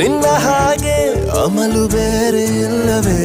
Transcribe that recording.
ನಿನ್ನ ಹಾಗೆ ಅಮಲು ಬೇರೆ ಇಲ್ಲವೇ?